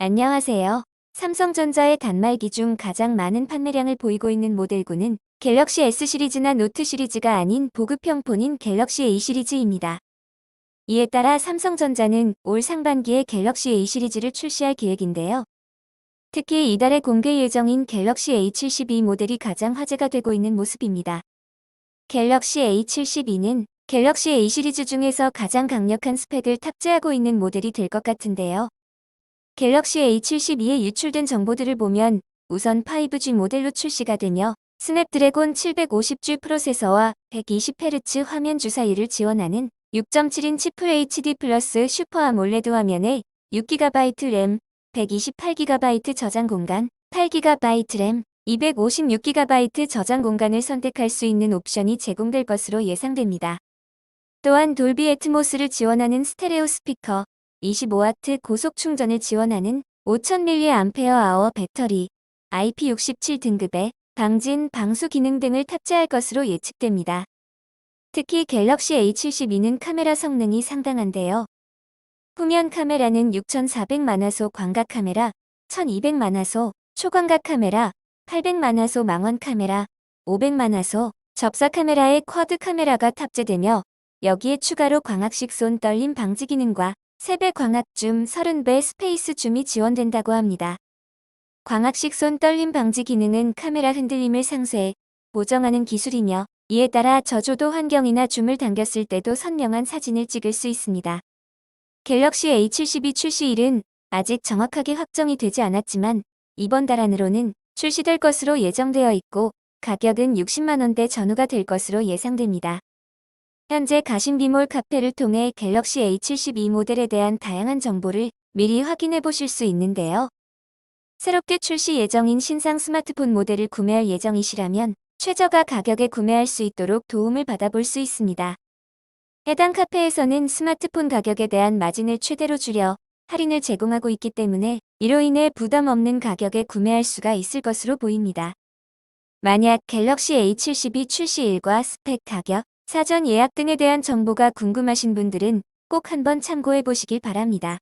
안녕하세요. 삼성전자의 단말기 중 가장 많은 판매량을 보이고 있는 모델군은 갤럭시 S 시리즈나 노트 시리즈가 아닌 보급형 폰인 갤럭시 A 시리즈입니다. 이에 따라 삼성전자는 올 상반기에 갤럭시 A 시리즈를 출시할 계획인데요. 특히 이달에 공개 예정인 갤럭시 A72 모델이 가장 화제가 되고 있는 모습입니다. 갤럭시 A72는 갤럭시 A 시리즈 중에서 가장 강력한 스펙을 탑재하고 있는 모델이 될 것 같은데요. 갤럭시 A72에 유출된 정보들을 보면 우선 5G 모델로 출시가 되며 스냅드래곤 750G 프로세서와 120Hz 화면 주사율을 지원하는 6.7인치 FHD 플러스 슈퍼 아몰레드 화면에 6GB 램, 128GB 저장 공간, 8GB 램, 256GB 저장 공간을 선택할 수 있는 옵션이 제공될 것으로 예상됩니다. 또한 돌비 애트모스를 지원하는 스테레오 스피커, 25W 고속 충전을 지원하는 5000mAh 배터리, IP67 등급의 방진, 방수 기능 등을 탑재할 것으로 예측됩니다. 특히 갤럭시 A72는 카메라 성능이 상당한데요. 후면 카메라는 6400만화소 광각 카메라, 1200만화소 초광각 카메라, 800만화소 망원 카메라, 500만화소 접사 카메라에 쿼드 카메라가 탑재되며 여기에 추가로 광학식 손 떨림 방지 기능과 3배 광학 줌 30배 스페이스 줌이 지원된다고 합니다. 광학식 손 떨림 방지 기능은 카메라 흔들림을 상쇄해 보정하는 기술이며 이에 따라 저조도 환경이나 줌을 당겼을 때도 선명한 사진을 찍을 수 있습니다. 갤럭시 A72 출시일은 아직 정확하게 확정이 되지 않았지만 이번 달 안으로는 출시될 것으로 예정되어 있고 가격은 60만원대 전후가 될 것으로 예상됩니다. 현재 가심비몰 카페를 통해 갤럭시 A72 모델에 대한 다양한 정보를 미리 확인해 보실 수 있는데요. 새롭게 출시 예정인 신상 스마트폰 모델을 구매할 예정이시라면 최저가 가격에 구매할 수 있도록 도움을 받아볼 수 있습니다. 해당 카페에서는 스마트폰 가격에 대한 마진을 최대로 줄여 할인을 제공하고 있기 때문에 이로 인해 부담 없는 가격에 구매할 수가 있을 것으로 보입니다. 만약 갤럭시 A72 출시일과 스펙 가격, 사전 예약 등에 대한 정보가 궁금하신 분들은 꼭 한번 참고해 보시길 바랍니다.